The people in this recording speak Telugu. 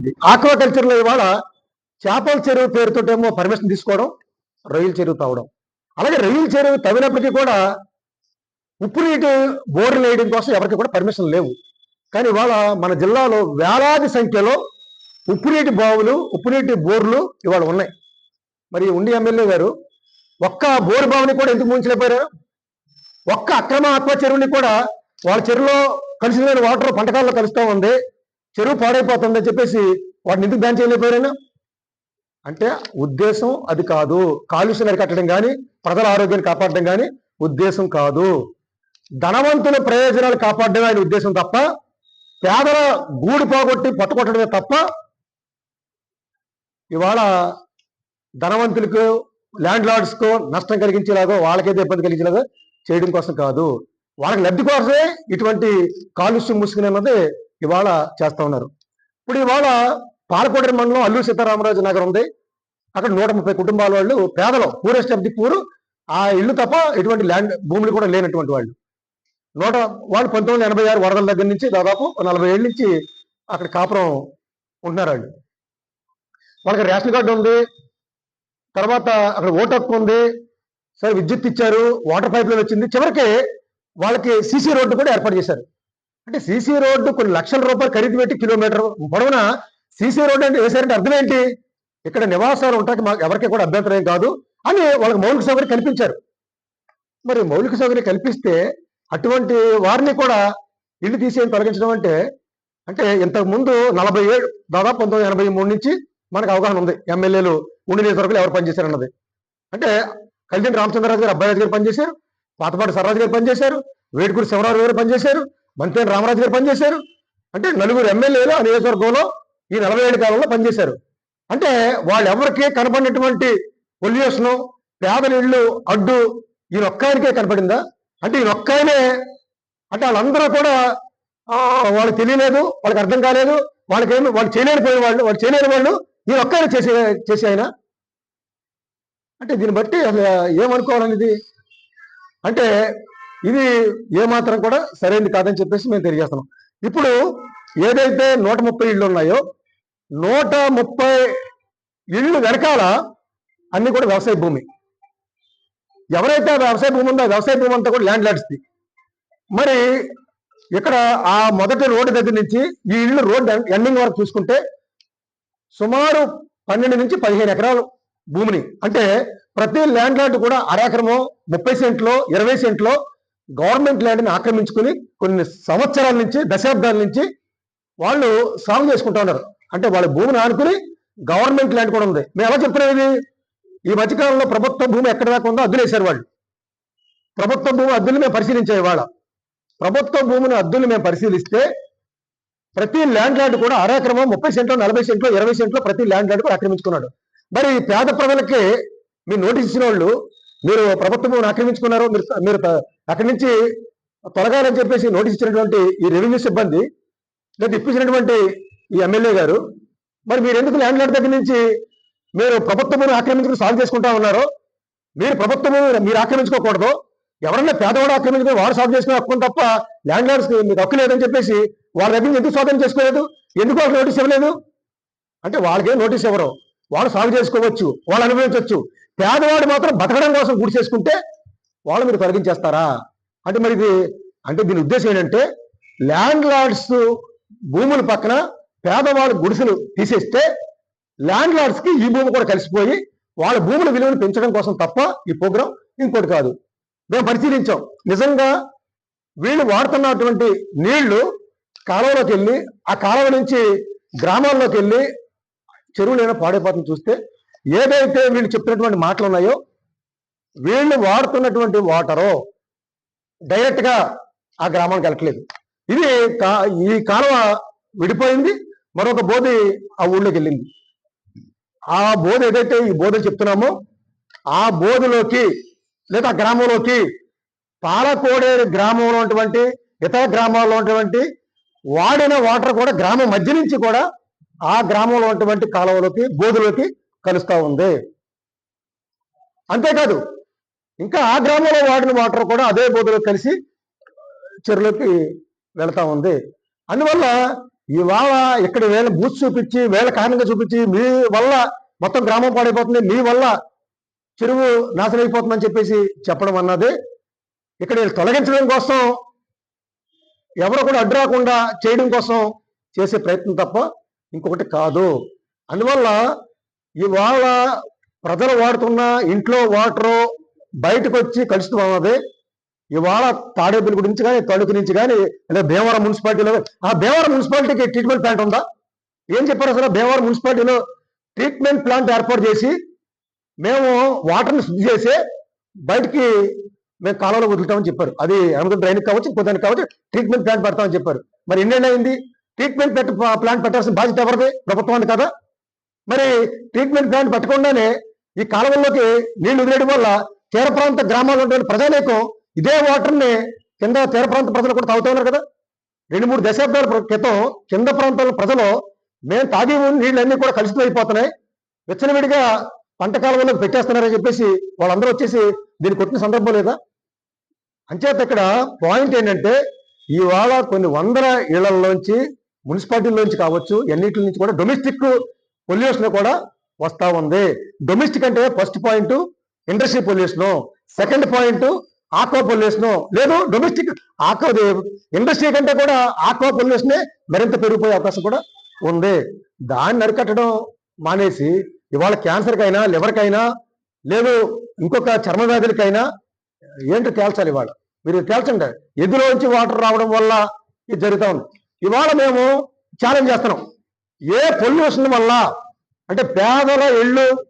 జరిగింది ఆక్వాకల్చర్లో ఇవాళ చేపల చెరువు పేరుతోటేమో పర్మిషన్ తీసుకోవడం రొయ్యల చెరువు తవ్వడం. అలాగే రొయ్యల చెరువు తవ్వినప్పటికీ కూడా ఉప్పు నీటి బోర్లు వేయడం కోసం ఎవరికి కూడా పర్మిషన్ లేవు. కానీ ఇవాళ మన జిల్లాలో వేలాది సంఖ్యలో ఉప్పు నీటి బావులు ఉప్పు నీటి బోర్లు ఇవాళ ఉన్నాయి. మరి ఉండి ఎమ్మెల్యే గారు ఒక్క బోరు బావుని కూడా ఎందుకు ముంచలేకపోయారు ఒక్క అక్రమ ఆత్మ చెరువుని కూడా వాళ్ళ చెరువులో కలిసిన వాటర్ పంటకాల్లో కలుస్తూ ఉంది. చెరువు పాడైపోతుందని చెప్పేసి వాటిని ఎందుకు బ్యాన్ చేయలేకపోయారైనా అంటే ఉద్దేశం అది కాదు. కాలుష్యం అరికట్టడం కానీ ప్రజల ఆరోగ్యాన్ని కాపాడడం కానీ ఉద్దేశం కాదు. ధనవంతుల ప్రయోజనాలు కాపాడడం ఆయన ఉద్దేశం తప్ప పేదల గూడు పోగొట్టి పట్టుకొట్టడమే తప్ప ఇవాళ ధనవంతులకు ల్యాండ్ లార్డ్స్కు నష్టం కలిగించేలాగో వాళ్ళకైతే ఇబ్బంది కలిగించేలాగో చేయడం కోసం కాదు. వాళ్ళకి లబ్ధి కోసమే ఇటువంటి కాలుష్యం ముసుగుని అన్నది ఇవాళ చేస్తా ఉన్నారు. ఇప్పుడు ఇవాళ పాలకోటరి మండలం అల్లూరు సీతారామరాజు నగర్ ఉంది. అక్కడ నూట ముప్పై కుటుంబాల వాళ్ళు పేదలు పూరెస్ట్ ఆఫ్ ది పూర్ ఆ ఇల్లు తప్ప ఎటువంటి ల్యాండ్ భూములు కూడా లేనటువంటి వాళ్ళు. నూట వాళ్ళు పంతొమ్మిది వందల ఎనభై ఆరు వరదల దగ్గర నుంచి దాదాపు నలభై ఏళ్ళ నుంచి అక్కడ కాపురం ఉంటున్నారు వాళ్ళు. వాళ్ళకి రేషన్ కార్డు ఉంది. తర్వాత అక్కడ ఓటు హక్కు ఉంది. సరే విద్యుత్ ఇచ్చారు వాటర్ పైప్ లైన్ వచ్చింది. చివరికి వాళ్ళకి సీసీ రోడ్డు కూడా ఏర్పాటు చేశారు. అంటే సీసీ రోడ్డు కొన్ని లక్షల రూపాయలు ఖరీదు పెట్టి కిలోమీటర్ పొడవున? సీసీ రోడ్డు అంటే వేసారంటే అర్థం ఏంటి? ఇక్కడ నివాసాలు ఉంటాకి మాకు ఎవరికి కూడా అభ్యంతరం ఏం కాదు అని వాళ్ళకి మౌలిక సౌకర్యం కల్పించారు. మరి మౌలిక సౌకర్యం కల్పిస్తే అటువంటి వారిని కూడా ఇల్లు తీసేయని తొలగించడం అంటే అంటే ఇంతకు ముందు నలభై ఏడు దాదాపు పంతొమ్మిది ఎనభై మూడు నుంచి మనకు అవగాహన ఉంది. ఎమ్మెల్యేలు ఉండి నియోజకవర్గాలు ఎవరు పనిచేశారన్నది అంటే కలిదిన రామచంద్రరాజు గారు అబ్బాయి గారు పనిచేశారు పాతపాటి సర్రాజు గారు పనిచేశారు వేడుకూరు శివరాజు గారు పనిచేశారు మంత్రి రామరాజు గారు పనిచేశారు. అంటే నలుగురు ఎమ్మెల్యేలు ఆ నియోజకవర్గంలో ఈ నలభై ఏడు కాలంలో పనిచేశారు. అంటే వాళ్ళు ఎవరికి కనపడినటువంటి పొల్యూషన్ పేదల ఇళ్ళు అడ్డు ఈయన ఒక్కాయనికే కనపడిందా? అంటే ఈయన ఒక్కాయనే అంటే వాళ్ళందరూ కూడా వాళ్ళకి తెలియలేదు వాళ్ళకి అర్థం కాలేదు వాళ్ళకేమి వాళ్ళు చేయలేనిపోయిన వాళ్ళు వాళ్ళు చేయలేని వాళ్ళు ఈయన ఒక్కనే చేసే చేసే ఆయన. అంటే దీన్ని బట్టి అసలు ఏమనుకోవాలనేది? అంటే ఇది ఏమాత్రం కూడా సరైనది కాదని చెప్పేసి మేము తెలియజేస్తున్నాం. ఇప్పుడు ఏదైతే నూట ముప్పై ఇళ్ళు ఉన్నాయో నూట ముప్పై ఇళ్ళు వెనకాల అన్ని కూడా వ్యవసాయ భూమి. ఎవరైతే ఆ వ్యవసాయ భూమి ఉందో ఆ వ్యవసాయ భూమి అంతా కూడా ల్యాండ్ లాడ్స్ది మరి ఇక్కడ ఆ మొదటి రోడ్డు దగ్గర నుంచి ఈ ఇల్లు రోడ్డు ఎండింగ్ వరకు చూసుకుంటే సుమారు పన్నెండు నుంచి పదిహేను ఎకరాలు భూమిని. అంటే ప్రతి ల్యాండ్ లార్డ్ కూడా అరెకరమో ముప్పై సెంట్లో ఇరవై సెంట్లో గవర్నమెంట్ ల్యాండ్ని ఆక్రమించుకుని కొన్ని సంవత్సరాల నుంచి దశాబ్దాల నుంచి వాళ్ళు సాగు చేసుకుంటా ఉన్నారు. అంటే వాళ్ళ భూమిని ఆనుకుని గవర్నమెంట్ ల్యాండ్ కూడా ఉంది. మేము ఎలా చెప్తున్నాం ఇది? ఈ మధ్యకాలంలో ప్రభుత్వ భూమి ఎక్కడ దాకా ఉందో అద్దులేశారు వాళ్ళు. ప్రభుత్వ భూమి అద్దులు మేము పరిశీలించే వాళ్ళ ప్రభుత్వ భూమిని అద్దులు మేము పరిశీలిస్తే ప్రతి ల్యాండ్ ల్యాండ్ కూడా అరాక్రమం ముప్పై సెంట్లో నలభై సెంట్లో ఇరవై సెంట్లో ప్రతి ల్యాండ్ ల్యాండ్ కూడా ఆక్రమించుకున్నాడు. మరి పేద ప్రజలకి మీ నోటీస్ ఇచ్చిన వాళ్ళు మీరు ప్రభుత్వం ఆక్రమించుకున్నారు మీరు మీరు అక్కడి నుంచి తొలగాలని చెప్పేసి నోటీస్ ఇచ్చినటువంటి ఈ రెవెన్యూ సిబ్బంది లేదా ఇప్పించినటువంటి ఈ ఎమ్మెల్యే గారు మరి మీరు ఎందుకు ల్యాండ్ లార్డ్ దగ్గర నుంచి మీరు ప్రభుత్వమును ఆక్రమించుకుని సాగు చేసుకుంటా ఉన్నారో మీరు ప్రభుత్వము మీరు ఆక్రమించుకోకూడదు ఎవరన్నా పేదవాడు ఆక్రమించుకుని వాడు సాగు చేసుకునే హక్కు తప్ప ల్యాండ్ లార్డ్స్ మీకు హక్కు లేదని చెప్పేసి వాళ్ళ దగ్గర ఎందుకు స్వాధీనం చేసుకోలేదు? ఎందుకు వాళ్ళకి నోటీస్ ఇవ్వలేదు? అంటే వాళ్ళకేం నోటీస్ ఇవ్వరు. వాళ్ళు సాగు చేసుకోవచ్చు వాళ్ళు అనుభవించవచ్చు. పేదవాడు మాత్రం బతకడం కోసం గుడి చేసుకుంటే వాళ్ళు మీరు తొలగించేస్తారా? అంటే మరి ఇది అంటే దీని ఉద్దేశం ఏంటంటే ల్యాండ్ లార్డ్స్ భూముల పక్కన పేదవాడు గుడిసెలు తీసేస్తే ల్యాండ్ లార్డ్స్కి ఈ భూమి కూడా కలిసిపోయి వాళ్ళ భూముల విలువను పెంచడం కోసం తప్ప ఈ ప్రోగ్రాం ఇంకోటి కాదు. మేము పరిశీలించాం. నిజంగా వీళ్ళు వాడుతున్నటువంటి నీళ్ళు కాలువలోకి వెళ్ళి ఆ కాలువ నుంచి గ్రామాల్లోకి వెళ్ళి చెరువులైనా పాడైపోతుంది చూస్తే ఏదైతే వీళ్ళు చెప్పినటువంటి మాటలు ఉన్నాయో వీళ్ళు వాడుతున్నటువంటి వాటరు డైరెక్ట్గా ఆ గ్రామానికి వెళ్ళట్లేదు. ఇది కా- ఈ కాలువ విడిపోయింది మరొక బోధి ఆ ఊళ్ళోకి వెళ్ళింది. ఆ బోధ ఏదైతే ఈ బోధ చెప్తున్నామో ఆ బోధలోకి లేదా గ్రామంలోకి పాలకోడేరు గ్రామంలో ఉన్నటువంటి ఇతర గ్రామాల్లో ఉన్నటువంటి వాడిన వాటర్ కూడా గ్రామం మధ్య నుంచి కూడా ఆ గ్రామంలో ఉన్నటువంటి కాలువలోకి బోధులోకి కలుస్తూ ఉంది. అంతేకాదు ఇంకా ఆ గ్రామంలో వాడిన వాటర్ కూడా అదే బోధలో కలిసి చెరువులోకి వెళతా ఉంది. అందువల్ల ఇవాళ ఇక్కడ వేళ బూత్ చూపించి వేళ కారణంగా చూపించి మీ వల్ల మొత్తం గ్రామం పాడైపోతుంది మీ వల్ల చెరువు నాశనం అయిపోతుందని చెప్పేసి చెప్పడం అన్నది ఇక్కడ తొలగించడం కోసం ఎవరు కూడా అడ్డు రాకుండా చేయడం కోసం చేసే ప్రయత్నం తప్ప ఇంకొకటి కాదు. అందువల్ల ఇవాళ ప్రజలు వాడుతున్న ఇంట్లో వాటరు బయటకు వచ్చి కలుషితం అన్నది ఇవాళ తాడేపల్లి గురించి కానీ తణుకు నుంచి కానీ లేదా భీమవరం మున్సిపాలిటీలో ఆ భీమవరం మున్సిపాలిటీకి ట్రీట్మెంట్ ప్లాంట్ ఉందా? ఏం చెప్పారు అసలు భీమవరం మున్సిపాలిటీలో? ట్రీట్మెంట్ ప్లాంట్ ఏర్పాటు చేసి మేము వాటర్ని శుద్ధి చేసి బయటికి మేము కాలంలో వదులుతామని చెప్పారు. అది అమృతం డ్రైన్ కావచ్చు ఇంకోదానికి కావచ్చు ట్రీట్మెంట్ ప్లాంట్ పెడతామని చెప్పారు. మరి ఎన్ని అయింది ట్రీట్మెంట్ ప్లాంట్ పెట్టాల్సిన బాధ్యత ఎవరిది? ప్రభుత్వానికి కదా? మరి ట్రీట్మెంట్ ప్లాంట్ పెట్టకుండానే ఈ కాలువల్లోకి నీళ్ళు వదిలేయడం వల్ల తీర ప్రాంత గ్రామాల్లో ఉండే ప్రజానీకం ఇదే వాటర్ని కింద తీర ప్రాంత ప్రజలు కూడా తాగుతూ ఉన్నారు కదా. రెండు మూడు దశాబ్దాల ప్ర- క్రితం కింద ప్రాంతాల ప్రజలు మేము తాగే నీళ్ళన్నీ కూడా కలుషితం అయిపోతున్నాయి. విచ్చలవిడిగా పంట కాలువలోకి పెట్టేస్తున్నారని చెప్పేసి వాళ్ళందరూ వచ్చేసి దీన్ని కొట్టిన సందర్భం లేదా? అంచేత ఇక్కడ పాయింట్ ఏంటంటే ఇవాళ కొన్ని వందల ఇళ్ళలోంచి మున్సిపాలిటీలోంచి కావచ్చు ఎన్నిటి నుంచి కూడా డొమెస్టిక్ పొల్యూషన్ కూడా వస్తా ఉంది. డొమెస్టిక్ అంటే first point industry pollution second point aqua pollution లేదు డొమెస్టిక్ ఆక్వా ఇండస్ట్రీ కంటే కూడా ఆక్వా పొల్యూషనే మరింత పెరిగిపోయే అవకాశం కూడా ఉంది. దాన్ని అరికట్టడం మానేసి ఇవాళ క్యాన్సర్కైనా లివర్కైనా లేదు ఇంకొక చర్మ వ్యాధులకైనా ఏంటో తేల్చాలి ఇవాళ? మీరు తేల్చండి. ఎదులోంచి వాటర్ రావడం వల్ల ఇది జరుగుతూ ఉంది. ఇవాళ మేము ఛాలెంజ్ చేస్తున్నాం. ఏ పొల్యూషన్ వల్ల? అంటే పేదల ఇళ్ళు